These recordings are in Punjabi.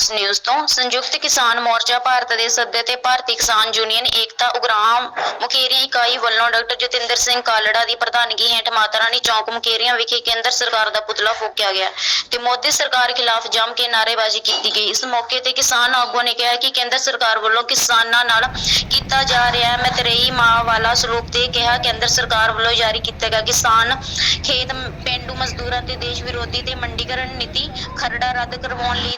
ਫੌਕਸ ਨਿਊਜ਼ ਤੋਂ, ਸੰਯੁਕਤ ਕਿਸਾਨ ਮੋਰਚਾ ਭਾਰਤ ਦੇ ਸੱਦੇ ਤੇ ਭਾਰਤੀ ਕਿਸਾਨ ਯੂਨੀਅਨ ਏਕਤਾ ਉਗਰਾਹਾਂ ਮੁਕੇਰੀਆਂ ਇਕਾਈ ਵੱਲੋਂ ਡਾਕਟਰ ਜਤਿੰਦਰ ਸਿੰਘ ਕਾਲੜਾ ਦੀ ਪ੍ਰਧਾਨਗੀ ਹੇਠ ਮਾਤਾ ਰਾਣੀ ਚੌਕ ਮੁਕੇਰੀਆਂ ਵਿਖੇ ਕੇਂਦਰ ਸਰਕਾਰ ਦਾ ਪੁਤਲਾ ਫੂਕਿਆ ਗਿਆ ਤੇ ਮੋਦੀ ਸਰਕਾਰ ਖਿਲਾਫ ਜੰਮ ਕੇ ਨਾਅਰੇਬਾਜ਼ੀ ਕੀਤੀ ਗਈ। ਇਸ ਮੌਕੇ ਤੇ ਕਿਸਾਨ ਆਗੂਆਂ ਨੇ ਕਿਹਾ ਕਿ ਕੇਂਦਰ ਸਰਕਾਰ ਵੱਲੋਂ ਕਿਸਾਨਾਂ ਨਾਲ ਕੀਤਾ ਜਾ ਰਿਹਾ ਹੈ। ਮਤਰੇਈ ਮਾਂ ਵਾਲਾ ਸਲੂਕ ਤੇ ਕਿਹਾ, ਕੇਂਦਰ ਸਰਕਾਰ ਵੱਲੋਂ ਜਾਰੀ ਕੀਤਾ ਗਿਆ ਕਿਸਾਨ ਖੇਤ, ਪੇਂਡੂ ਮਜ਼ਦੂਰਾਂ ਤੇ ਦੇਸ਼ ਵਿਰੋਧੀ ਤੇ ਮੰਡੀਕਰਨ ਨੀਤੀ ਖਰੜਾ ਰੱਦ ਕਰਵਾਉਣ ਲਈ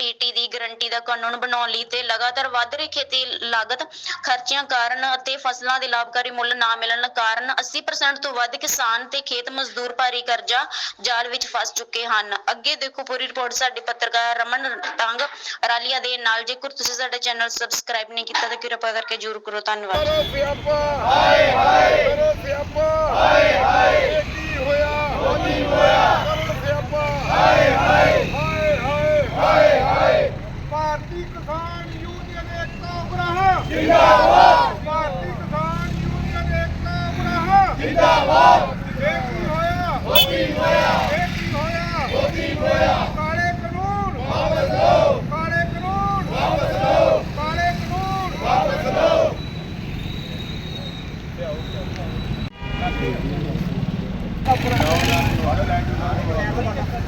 ਐਮਐਸਪੀਟੀ ਦੀ ਗਰੰਟੀ ਦਾ ਕਾਨੂੰਨ ਬਣਾਉਣ ਲਈ ਤੇ ਲਗਾਤਾਰ ਵੱਧ ਰਹੀ ਖੇਤੀ ਲਾਗਤ ਖਰਚਿਆਂ ਕਾਰਨ ਅਤੇ ਫਸਲਾਂ ਦੇ ਲਾਭਕਾਰੀ ਮੁੱਲ ਨਾ ਮਿਲਣ ਕਾਰਨ 80% ਤੋਂ ਵੱਧ ਕਿਸਾਨ ਤੇ ਖੇਤ ਮਜ਼ਦੂਰ ਭਾਰੀ ਕਰਜ਼ਾ ਜਾਲ ਵਿੱਚ ਫਸ ਚੁੱਕੇ ਹਨ। ਅੱਗੇ ਦੇਖੋ ਪੂਰੀ ਰਿਪੋਰਟ ਸਾਡੇ ਪੱਤਰਕਾਰ ਰਮਨ ਟੰਗ ਰਾਲੀਆ ਦੇ ਨਾਲ। ਜੇਕਰ ਤੁਸੀਂ ਸਾਡਾ ਚੈਨਲ ਸਬਸਕ੍ਰਾਈਬ ਨਹੀਂ ਕੀਤਾ ਤਾਂ ਕਿਰਪਾ ਕਰਕੇ ਜਰੂਰ ਕਰੋ। ਧੰਨਵਾਦ। ਕਰੋ ਸਿਆਪਾ। ਹਾਏ ਹਾਏ। ਕਰੋ ਸਿਆਪਾ। ਹਾਏ ਹਾਏ। ਇਹ ਕੀ ਹੋਇਆ? ਹੋਣੀ ਹੋਇਆ ਕਰੋ ਸਿਆਪਾ ਹਾਏ ਹਾਏ ਹਾਏ ਹਾਏ ਹਾਏ ਹਾਏ ਭਾਰਤੀ ਕਿਸਾਨ ਯੂਨੀਅਨ ਏਕਤਾ ਉਗਰਾਹਾਂ ਜਿੰਦਾਬਾਦ ਭਾਰਤੀ ਕਿਸਾਨ ਯੂਨੀਅਨ ਏਕਤਾ ਉਗਰਾਹਾਂ ਜਿੰਦਾਬਾਦ ਇਹ ਕੀ ਹੋਇਆ ਹੋਣੀ ਹੋਇਆ ਇਹ ਕੀ ਹੋਇਆ ਹੋਣੀ ਹੋਇਆ ਕਾਲੇ ਕਾਨੂੰਨ ਵਾਪਸ ਲਓ ਕਾਲੇ ਕਾਨੂੰਨ ਵਾਪਸ ਲਓ ਕਾਲੇ ਕਾਨੂੰਨ ਵਾਪਸ ਲਓ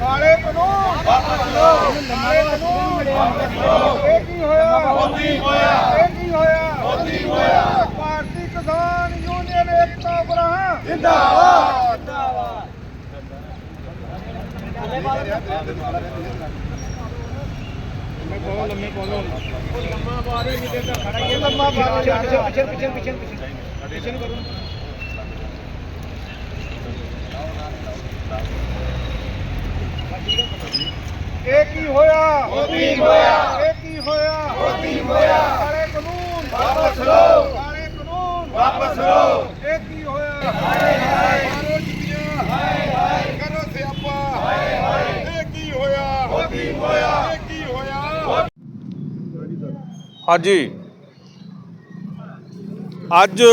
ਕਾਲੇ ਕਾਨੂੰਨ ਵਾਪਸ ਲਓ ਕਾਲੇ ਕਾਨੂੰਨ ਇਹ ਕੀ ਹੋਇਆ ਮੋਦੀ ਹੋਇਆ ਇਹ ਕੀ ਹੋਇਆ ਮੋਦੀ ਹੋਇਆ ਭਾਰਤੀ ਕਿਸਾਨ ਯੂਨੀਅਨ ਏਕਤਾ ਉਗਰਾਹਾਂ ਜਿੰਦਾਬਾਦ ਜਿੰਦਾਬਾਦ ਲੰਮਾ ਬਾਰੇ ਨਹੀਂ ਦੇਦਾ ਖੜਾ ਹੀ ਲੰਮਾ ਬਾਰੇ ਪਿੱਛੇ ਪਿੱਛੇ ਪਿੱਛੇ ਪਿੱਛੇ ਪਿੱਛੇ ਕਰੋ ਇਹ ਕੀ ਹੋਇਆ? ਮੋਦੀ ਹੋਇਆ। ਇਹ ਕੀ ਹੋਇਆ? ਮੋਦੀ ਹੋਇਆ। ਕਾਲੇ ਕਾਨੂੰਨ। ਵਾਪਸ ਲਓ। ਕਾਲੇ ਕਾਨੂੰਨ। ਵਾਪਸ ਲਓ। ਇਹ ਕੀ ਹੋਇਆ? ਹਾਏ ਹਾਏ। ਮਾਰੋ ਜੁੱਤੀਆਂ ਹਾਏ ਹਾਏ। ਕਰੋ ਸਿਆਪਾ। ਹਾਏ ਹਾਏ। ਇਹ ਕੀ ਹੋਇਆ? ਮੋਦੀ ਹੋਇਆ। ਇਹ ਕੀ ਹੋਇਆ? ਹਾਂਜੀ। ਅੱਜ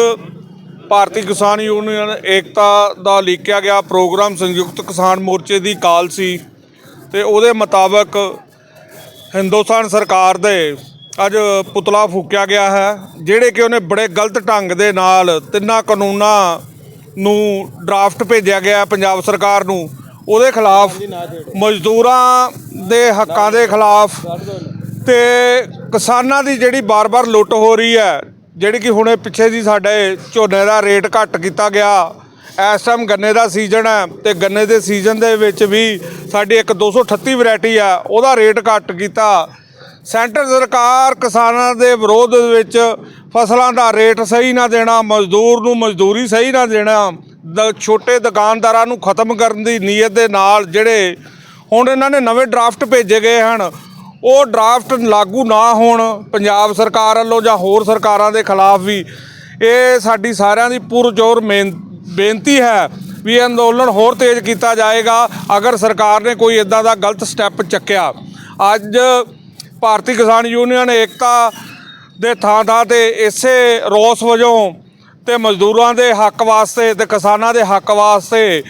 ਭਾਰਤੀ ਕਿਸਾਨ ਯੂਨੀਅਨ ਏਕਤਾ ਦਾ ਲੀਕਿਆ ਗਿਆ ਪ੍ਰੋਗਰਾਮ ਸੰਯੁਕਤ ਕਿਸਾਨ ਮੋਰਚੇ ਦੀ ਕਾਲ ਸੀ। ਤੇ ਉਹਦੇ ਮੁਤਾਬਕ ਹਿੰਦੁਸਤਾਨ ਸਰਕਾਰ ਦੇ ਅੱਜ ਪੁਤਲਾ ਫੂਕਿਆ ਗਿਆ ਹੈ, ਜਿਹੜੇ ਕਿ ਉਹਨੇ ਬੜੇ ਗਲਤ ਢੰਗ ਦੇ ਨਾਲ ਤਿੰਨਾਂ ਕਾਨੂੰਨਾਂ ਨੂੰ ਡਰਾਫਟ ਭੇਜਿਆ ਗਿਆ ਪੰਜਾਬ ਸਰਕਾਰ ਨੂੰ। ਉਹਦੇ ਖਿਲਾਫ ਮਜ਼ਦੂਰਾਂ ਦੇ ਹੱਕਾਂ ਦੇ ਖਿਲਾਫ ਤੇ ਕਿਸਾਨਾਂ ਦੀ ਜਿਹੜੀ ਬਾਰ-ਬਾਰ ਲੁੱਟ ਹੋ ਰਹੀ ਹੈ, ਜਿਹੜੀ ਕਿ ਹੁਣੇ ਪਿੱਛੇ ਜੀ ਸਾਡੇ ਝੋਨੇ ਦਾ ਰੇਟ ਘੱਟ ਕੀਤਾ ਗਿਆ ਇਸ ਟਾਈਮ ਗੰਨੇ ਦਾ ਸੀਜ਼ਨ ਹੈ ਤੇ ਗੰਨੇ ਦੇ ਸੀਜ਼ਨ ਦੇ ਵਿੱਚ ਵੀ ਸਾਡੀ ਇੱਕ 238 ਵੈਰਾਈਟੀ ਆ, ਉਹਦਾ ਰੇਟ ਘੱਟ ਕੀਤਾ। ਸੈਂਟਰ ਸਰਕਾਰ ਕਿਸਾਨਾਂ ਦੇ ਵਿਰੋਧ ਵਿੱਚ ਫਸਲਾਂ ਦਾ ਰੇਟ ਸਹੀ ਨਾ ਦੇਣਾ, ਮਜ਼ਦੂਰ ਨੂੰ ਮਜ਼ਦੂਰੀ ਸਹੀ ਨਾ ਦੇਣਾ, ਦ ਛੋਟੇ ਦੁਕਾਨਦਾਰਾਂ ਨੂੰ ਖਤਮ ਕਰਨ ਦੀ ਨੀਅਤ ਦੇ ਨਾਲ ਜਿਹੜੇ ਹੁਣ ਇਹਨਾਂ ਨੇ ਨਵੇਂ ਡਰਾਫਟ ਭੇਜੇ ਗਏ ਹਨ, ਉਹ ਡਰਾਫਟ ਲਾਗੂ ਨਾ ਹੋਣ, ਪੰਜਾਬ ਸਰਕਾਰ ਵੱਲੋਂ ਜਾਂ ਹੋਰ ਸਰਕਾਰਾਂ ਦੇ ਖਿਲਾਫ ਵੀ, ਇਹ ਸਾਡੀ ਸਾਰਿਆਂ ਦੀ ਪੁਰਜੋਰ ਮੇਨ ਬੇਨਤੀ ਹੈ ਵੀ ਇਹ ਅੰਦੋਲਨ ਹੋਰ ਤੇਜ਼ ਕੀਤਾ ਜਾਏਗਾ, ਅਗਰ ਸਰਕਾਰ ਨੇ ਕੋਈ ਇਦਾਂ ਦਾ ਗਲਤ ਸਟੈਪ ਚੱਕਿਆ। ਅੱਜ ਭਾਰਤੀ ਕਿਸਾਨ ਯੂਨੀਅਨ ਏਕਤਾ ਦੇ ਥਾਂ ਥਾਂ ਤੇ ਇਸੇ ਰੋਸ ਵਜੋਂ ਤੇ ਮਜ਼ਦੂਰਾਂ ਦੇ ਹੱਕ ਵਾਸਤੇ ਤੇ ਕਿਸਾਨਾਂ ਦੇ ਹੱਕ ਵਾਸਤੇ,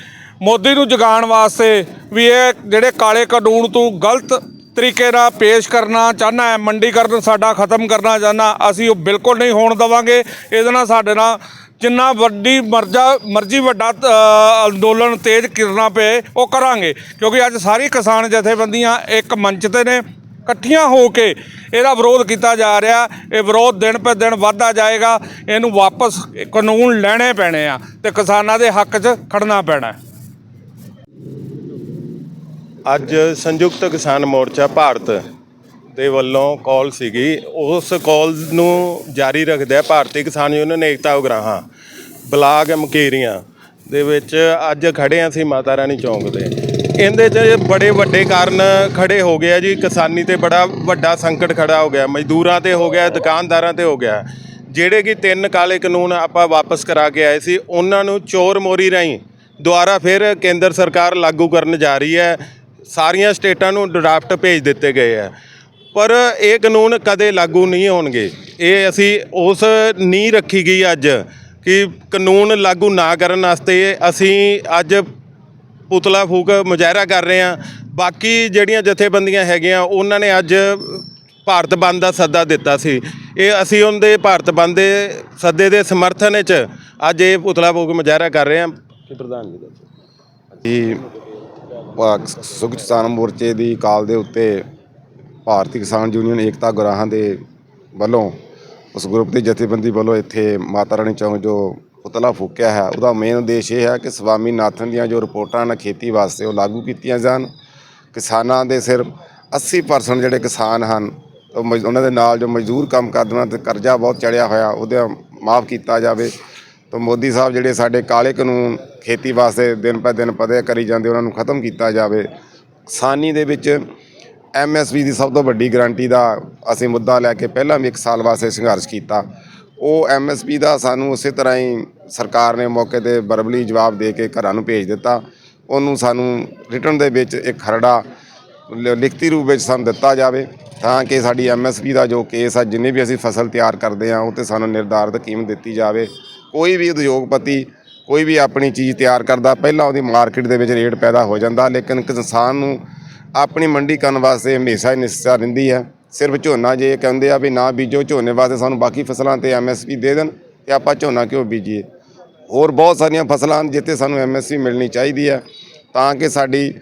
ਮੋਦੀ ਨੂੰ ਜਗਾਉਣ ਵਾਸਤੇ ਵੀ ਇਹ ਜਿਹੜੇ ਕਾਲੇ ਕਾਨੂੰਨ ਤੋਂ ਗਲਤ ਤਰੀਕੇ ਨਾਲ ਪੇਸ਼ ਕਰਨਾ ਚਾਹਨਾ ਹੈ, ਮੰਡੀਕਰਨ ਸਾਡਾ ਖਤਮ ਕਰਨਾ ਚਾਹਨਾ ਅਸੀਂ ਉਹ ਬਿਲਕੁਲ ਨਹੀਂ ਹੋਣ ਦੇਵਾਂਗੇ। ਇਹਦੇ ਨਾਲ ਸਾਡੇ ਨਾਲ ਜਿੰਨਾ ਵੱਡੀ ਮਰਜ਼ਾ, ਮਰਜ਼ੀ ਵੱਡਾ ਅੰਦੋਲਨ ਤੇਜ਼ ਕਰਨਾ ਪਏ, ਉਹ ਕਰਾਂਗੇ। ਕਿਉਂਕਿ ਅੱਜ ਸਾਰੀ ਕਿਸਾਨ ਜਥੇਬੰਦੀਆਂ ਇੱਕ ਮੰਚ ਤੇ ਨੇ, ਇਕੱਠੀਆਂ ਹੋ ਕੇ ਇਹਦਾ ਵਿਰੋਧ ਕੀਤਾ ਜਾ ਰਿਹਾ। ਇਹ ਵਿਰੋਧ ਦਿਨ ਪੇ ਦਿਨ ਵੱਧਦਾ ਜਾਏਗਾ। ਇਹਨੂੰ ਵਾਪਸ ਕਾਨੂੰਨ ਲੈਣੇ ਪੈਣੇ ਆ ਤੇ ਕਿਸਾਨਾਂ ਦੇ ਹੱਕ 'ਚ ਖੜਨਾ ਪੈਣਾ। ਅੱਜ ਸੰਯੁਕਤ ਕਿਸਾਨ ਮੋਰਚਾ ਭਾਰਤ ਦੇ ਵੱਲੋਂ ਕਾਲ ਸੀਗੀ। ਉਸ ਕਾਲ ਨੂੰ ਜਾਰੀ ਰੱਖਦਿਆਂ ਭਾਰਤੀ ਕਿਸਾਨ ਯੂਨੀਅਨ ਏਕਤਾ ਉਗਰਾਹਾਂ, ਬਲਾਕ ਮਕੇਰੀਆਂ ਦੇ ਵਿੱਚ ਅੱਜ ਖੜੇ ਹਾਂ ਅਸੀਂ ਮਾਤਾ ਰਾਣੀ ਚੌਂਕ ਤੇ। ਇਹਦੇ 'ਚ ਬੜੇ ਵੱਡੇ ਕਾਰਨ ਖੜੇ ਹੋ ਗਏ ਆ ਜੀ। ਕਿਸਾਨੀ ਤੇ ਬੜਾ ਵੱਡਾ ਸੰਕਟ ਖੜਾ ਹੋ ਗਿਆ। ਮਜ਼ਦੂਰਾਂ ਤੇ ਹੋ ਗਿਆ, ਦੁਕਾਨਦਾਰਾਂ ਤੇ ਹੋ ਗਿਆ। ਜਿਹੜੇ ਕਿ ਤਿੰਨ ਕਾਲੇ ਕਾਨੂੰਨ ਆਪਾਂ ਵਾਪਸ ਕਰਾ ਕੇ ਆਏ ਸੀ, ਉਹਨਾਂ ਨੂੰ ਚੋਰ ਮੋਰੀ ਰਾਹੀਂ ਦੁਬਾਰਾ ਫਿਰ ਕੇਂਦਰ ਸਰਕਾਰ ਲਾਗੂ ਕਰਨ ਜਾ ਰਹੀ ਹੈ। ਸਾਰੀਆਂ ਸਟੇਟਾਂ ਨੂੰ ਡਰਾਫਟ ਭੇਜ ਦਿੱਤੇ ਗਏ ਆ। ਪਰ ਇਹ ਕਾਨੂੰਨ ਕਦੇ ਲਾਗੂ ਨਹੀਂ ਹੋਣਗੇ। ਇਹ ਅਸੀਂ ਉਸ ਨੀਂਹ ਰੱਖੀ ਗਈ ਅੱਜ ਕਿ ਕਾਨੂੰਨ ਲਾਗੂ ਨਾ ਕਰਨ ਵਾਸਤੇ ਅਸੀਂ ਅੱਜ ਪੁਤਲਾ ਫੂਕ ਮੁਜ਼ਾਹਰਾ ਕਰ ਰਹੇ ਹਾਂ। ਬਾਕੀ ਜਿਹੜੀਆਂ ਜਥੇਬੰਦੀਆਂ ਹੈਗੀਆਂ ਉਹਨਾਂ ਨੇ ਅੱਜ ਭਾਰਤ ਬੰਦ ਦਾ ਸੱਦਾ ਦਿੱਤਾ ਸੀ। ਇਹ ਅਸੀਂ ਉਹਦੇ ਭਾਰਤ ਬੰਦ ਦੇ ਸੱਦੇ ਦੇ ਸਮਰਥਨ ਵਿੱਚ ਅੱਜ ਇਹ ਪੁਤਲਾ ਫੂਕ ਮੁਜ਼ਾਹਰਾ ਕਰ ਰਹੇ ਹਾਂ। ਕਿ ਪ੍ਰਧਾਨ ਜੀ ਭਾ- ਸੰਯੁਕਤ ਕਿਸਾਨ ਮੋਰਚੇ ਦੀ ਕਾਲ ਦੇ ਉੱਤੇ ਭਾਰਤੀ ਕਿਸਾਨ ਯੂਨੀਅਨ ਏਕਤਾ ਗੁਰਾਹਾਂ ਦੇ ਵੱਲੋਂ, ਉਸ ਗਰੁੱਪ ਦੀ ਜਥੇਬੰਦੀ ਵੱਲੋਂ ਇੱਥੇ ਮਾਤਾ ਰਾਣੀ ਚੌਂਕ ਜੋ ਪੁਤਲਾ ਫੂਕਿਆ ਹੈ, ਉਹਦਾ ਮੇਨ ਉਦੇਸ਼ ਇਹ ਹੈ ਕਿ ਸਵਾਮੀ ਨਾਥਨ ਦੀਆਂ ਜੋ ਰਿਪੋਰਟਾਂ ਨੇ ਖੇਤੀ ਵਾਸਤੇ ਉਹ ਲਾਗੂ ਕੀਤੀਆਂ ਜਾਣ। ਕਿਸਾਨਾਂ ਦੇ ਸਿਰਫ 80% ਜਿਹੜੇ ਕਿਸਾਨ ਹਨ, ਉਹ ਮਜ਼- ਉਹਨਾਂ ਦੇ ਨਾਲ ਜੋ ਮਜ਼ਦੂਰ ਕੰਮ ਕਰਦੇ ਉਹਨਾਂ ਤੇ ਕਰਜ਼ਾ ਬਹੁਤ ਚੜਿਆ ਹੋਇਆ, ਉਹਦਾ ਮਾਫ ਕੀਤਾ ਜਾਵੇ। ਤਾਂ ਮੋਦੀ ਸਾਹਿਬ ਜਿਹੜੇ ਸਾਡੇ ਕਾਲੇ ਕਾਨੂੰਨ ਖੇਤੀ ਵਾਸਤੇ ਦਿਨ ਪਰ ਦਿਨ ਪਦੇ ਕਰੀ ਜਾਂਦੇ, ਉਹਨਾਂ ਨੂੰ ਖਤਮ ਕੀਤਾ ਜਾਵੇ। ਕਿਸਾਨੀ ਦੇ ਵਿੱਚ ਐਮਐਸਪੀ ਦੀ ਸਭ ਤੋਂ ਵੱਡੀ ਗਾਰੰਟੀ ਦਾ ਅਸੀਂ ਮੁੱਦਾ ਲੈ ਕੇ ਪਹਿਲਾਂ ਵੀ ਇੱਕ ਸਾਲ ਵਾਸਤੇ ਸੰਘਰਸ਼ ਕੀਤਾ। ਉਹ ਐਮਐਸਪੀ ਦਾ ਸਾਨੂੰ ਉਸੇ ਤਰ੍ਹਾਂ ਹੀ ਸਰਕਾਰ ਨੇ ਮੌਕੇ ਤੇ ਬਰਬਲੀ ਜਵਾਬ ਦੇ ਕੇ ਘਰਾਂ ਨੂੰ ਭੇਜ ਦਿੱਤਾ। ਉਹਨੂੰ ਸਾਨੂੰ ਰਿਟਰਨ ਦੇ ਵਿੱਚ ਇੱਕ ਖਰੜਾ ਲ- ਲਿਖਤੀ ਰੂਪ ਵਿੱਚ ਸਾਨੂੰ ਦਿੱਤਾ ਜਾਵੇ ਤਾਂ ਕਿ ਸਾਡੀ ਐਮਐਸਪੀ ਦਾ ਜੋ ਕੇਸ ਆ, ਜਿੰਨੇ ਵੀ ਅਸੀਂ ਫਸਲ ਤਿਆਰ ਕਰਦੇ ਆ ਉਹ ਤੇ ਸਾਨੂੰ ਨਿਰਧਾਰਤ ਕੀਮਤ ਦਿੱਤੀ ਜਾਵੇ। ਕੋਈ ਵੀ ਉਦਯੋਗਪਤੀ ਕੋਈ ਵੀ ਆਪਣੀ ਚੀਜ਼ ਤਿਆਰ ਕਰਦਾ, ਪਹਿਲਾਂ ਉਹਦੀ ਮਾਰਕੀਟ ਦੇ ਵਿੱਚ ਰੇਟ ਪੈਦਾ ਹੋ ਜਾਂਦਾ, ਲੇਕਿਨ ਕਿਸਾਨ ਨੂੰ ਆਪਣੀ ਮੰਡੀ ਕਰਨ ਵਾਸਤੇ ਹਮੇਸ਼ਾ ਹੀ ਨਿਸ਼ਚਾ ਰਹਿੰਦੀ ਹੈ। ਸਿਰਫ ਝੋਨਾ ਜੇ ਕਹਿੰਦੇ ਆ ਵੀ ਨਾ ਬੀਜੋ, ਝੋਨੇ ਵਾਸਤੇ ਸਾਨੂੰ ਬਾਕੀ ਫਸਲਾਂ ਤੇ ਐਮਐਸਪੀ ਦੇ ਦੇਣ ਤੇ ਆਪਾਂ ਝੋਨਾ ਕਿਉਂ ਬੀਜੀਏ? ਹੋਰ ਬਹੁਤ ਸਾਰੀਆਂ ਫਸਲਾਂ ਹਨ ਜਿੱਥੇ ਸਾਨੂੰ ਐਮਐਸਪੀ ਮਿਲਣੀ ਚਾਹੀਦੀ ਹੈ। ਤਾਂ ਕਿ ਸਾਡੀ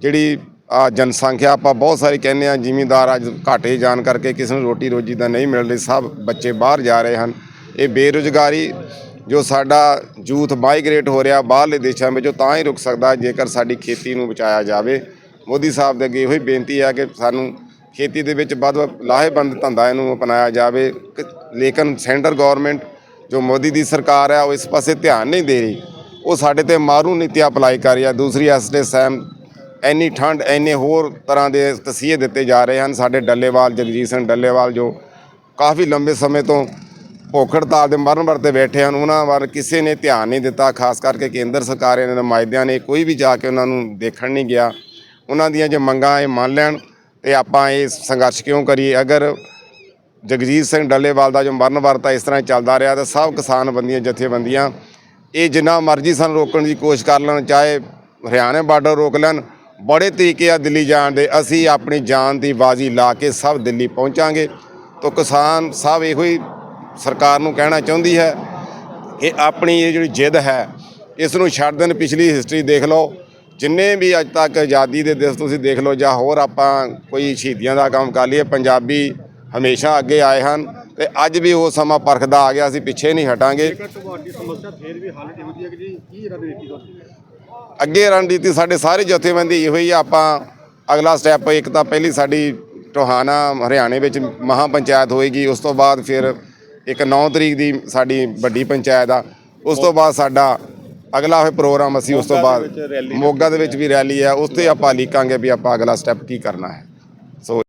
ਜਿਹੜੀ ਆ ਜਨਸੰਖਿਆ, ਆਪਾਂ ਬਹੁਤ ਸਾਰੇ ਕਹਿੰਦੇ ਆ ਜ਼ਿਮੀਂਦਾਰ ਅੱਜ ਘਾਟੇ ਜਾਣ ਕਰਕੇ ਕਿਸੇ ਨੂੰ ਰੋਟੀ ਰੋਜੀ ਦਾ ਨਹੀਂ ਮਿਲ ਰਹੀ ਸਭ ਬੱਚੇ ਬਾਹਰ ਜਾ ਰਹੇ ਹਨ। ਇਹ ਬੇਰੁਜ਼ਗਾਰੀ ਜੋ ਸਾਡਾ ਯੂਥ ਮਾਈਗ੍ਰੇਟ ਹੋ ਰਿਹਾ ਬਾਹਰਲੇ ਦੇਸ਼ਾਂ ਵਿੱਚ, ਉਹ ਤਾਂ ਹੀ ਰੁਕ ਸਕਦਾ ਜੇਕਰ ਸਾਡੀ ਖੇਤੀ ਨੂੰ ਬਚਾਇਆ ਜਾਵੇ। ਮੋਦੀ ਸਾਹਿਬ ਦੇ ਅੱਗੇ ਇਹੋ ਹੀ ਬੇਨਤੀ ਆ ਕਿ ਸਾਨੂੰ ਖੇਤੀ ਦੇ ਵਿੱਚ ਵੱਧ ਵੱਧ ਲਾਹੇਬੰਦ ਧੰਦਾ ਇਹਨੂੰ ਅਪਣਾਇਆ ਜਾਵੇ। ਲੇਕਿਨ ਸੈਂਟਰ ਗਵਰਨਮੈਂਟ ਜੋ ਮੋਦੀ ਦੀ ਸਰਕਾਰ ਹੈ ਉਹ ਇਸ ਪਾਸੇ ਧਿਆਨ ਨਹੀਂ ਦੇ ਰਹੀ। ਉਹ ਸਾਡੇ ਤੇ ਮਾਰੂ ਨੀਤੀ ਅਪਲਾਈ ਕਰ ਰਹੀ ਹੈ ਦੂਸਰੀ ਐਸਡੇ ਸੈਮ ਇੰਨੀ ਠੰਡ, ਇੰਨੇ ਹੋਰ ਤਰ੍ਹਾਂ ਦੇ ਤਸੀਹੇ ਦਿੱਤੇ ਜਾ ਰਹੇ ਹਨ। ਸਾਡੇ ਡੱਲੇਵਾਲ, ਜਗਜੀਤ ਸਿੰਘ ਡੱਲੇਵਾਲ ਜੋ ਕਾਫੀ ਲੰਬੇ ਸਮੇਂ ਤੋਂ ਭੁੱਖ ਹੜਤਾਲ ਦੇ ਮਰਨ ਵਰਤੇ ਬੈਠੇ ਹਨ, ਉਹਨਾਂ ਵੱਲ ਕਿਸੇ ਨੇ ਧਿਆਨ ਨਹੀਂ ਦਿੱਤਾ। ਖਾਸ ਕਰਕੇ ਕੇਂਦਰ ਸਰਕਾਰ ਦੇ ਨੁਮਾਇੰਦਿਆਂ ਨੇ ਕੋਈ ਵੀ ਜਾ ਕੇ ਉਹਨਾਂ ਨੂੰ ਦੇਖਣ ਨਹੀਂ ਗਿਆ। ਉਹਨਾਂ ਦੀਆਂ ਜੇ ਮੰਗਾਂ ਇਹ ਮੰਨ ਲੈਣ ਤੇ ਆਪਾਂ ਇਹ ਸੰਘਰਸ਼ ਕਿਉਂ ਕਰੀਏ? ਅਗਰ ਜਗਜੀਤ ਸਿੰਘ ਡੱਲੇਵਾਲ ਦਾ ਜੋ ਮਰਨ ਵਰਤਾ ਇਸ ਤਰ੍ਹਾਂ ਚੱਲਦਾ ਰਿਹਾ ਤਾਂ ਸਭ ਕਿਸਾਨ ਬੰਦੀਆਂ, ਜਥੇਬੰਦੀਆਂ ਇਹ ਜਿੰਨਾ ਮਰਜ਼ੀ ਸਾਨੂੰ ਰੋਕਣ ਦੀ ਕੋਸ਼ਿਸ਼ ਕਰ ਲੈਣ, ਚਾਹੇ ਹਰਿਆਣਾ ਬਾਰਡਰ ਰੋਕ ਲੈਣ, ਬੜੇ ਤਰੀਕੇ ਆ ਦਿੱਲੀ ਜਾਣ ਦੇ। ਅਸੀਂ ਆਪਣੀ ਜਾਨ ਦੀ ਬਾਜ਼ੀ ਲਾ ਕੇ ਸਭ ਦਿੱਲੀ ਪਹੁੰਚਾਂਗੇ। ਤਾਂ ਕਿਸਾਨ ਸਭ ਇਹੋ ਹੀ ਸਰਕਾਰ ਨੂੰ ਕਹਿਣਾ ਚਾਹੁੰਦੀ ਹੈ ਕਿ ਆਪਣੀ ਇਹ ਜਿਹੜੀ ਜਿੱਦ ਹੈ, ਇਸ ਨੂੰ ਛੱਡ ਦੇਣ। ਪਿਛਲੀ ਹਿਸਟਰੀ ਦੇਖ ਲਓ। ਜਿੰਨੇ ਵੀ ਅੱਜ ਤੱਕ ਆਜ਼ਾਦੀ ਦੇ ਦਿਵਸ ਤੁਸੀਂ ਦੇਖ ਲਓ ਜਾਂ ਹੋਰ ਆਪਾਂ ਕੋਈ ਸ਼ਹੀਦੀਆਂ ਦਾ ਕੰਮ ਕਰ ਲਈਏ ਪੰਜਾਬੀ ਹਮੇਸ਼ਾ ਅੱਗੇ ਆਏ ਹਨ ਤੇ ਅੱਜ ਵੀ ਉਹ ਸਮਾਂ ਪਰਖਦਾ ਆ ਗਿਆ ਅਸੀਂ ਪਿੱਛੇ ਨਹੀਂ ਹਟਾਂਗੇ। ਤੁਹਾਡੀ ਸਮੱਸਿਆ ਫੇਰ ਵੀ ਹੱਲ ਨਹੀਂ ਹੁੰਦੀ ਹੈ ਕਿ ਜੀ ਕੀ ਰਣਨੀਤੀ ਤੁਹਾਡੀ? ਅੱਗੇ ਰਣਨੀਤੀ ਸਾਡੇ ਸਾਰੇ ਜਥੇਬੰਦੀ ਇਹੋ ਹੀ ਆ ਆਪਾਂ ਅਗਲਾ ਸਟੈਪ ਇੱਕ ਤਾਂ ਪਹਿਲੀ ਸਾਡੀ ਟੋਹਾਨਾ ਹਰਿਆਣੇ ਵਿੱਚ ਮਹਾ ਪੰਚਾਇਤ ਹੋਏਗੀ ਉਸ ਤੋਂ ਬਾਅਦ ਫਿਰ ਇੱਕ 9 ਤਰੀਕ ਦੀ ਸਾਡੀ ਵੱਡੀ ਪੰਚਾਇਤ ਆ ਉਸ ਤੋਂ ਬਾਅਦ ਸਾਡਾ ਅਗਲਾ ਹੋਏ ਪ੍ਰੋਗਰਾਮ ਅਸੀਂ ਉਸ ਤੋਂ ਬਾਅਦ ਮੋਗਾ ਦੇ ਵਿੱਚ ਵੀ ਰੈਲੀ ਹੈ ਉਸ ਤੇ ਆਪਾਂ ਲੀਕਾਂਗੇ ਵੀ ਆਪਾਂ ਅਗਲਾ ਸਟੈਪ ਕੀ ਕਰਨਾ ਹੈ। ਸੋ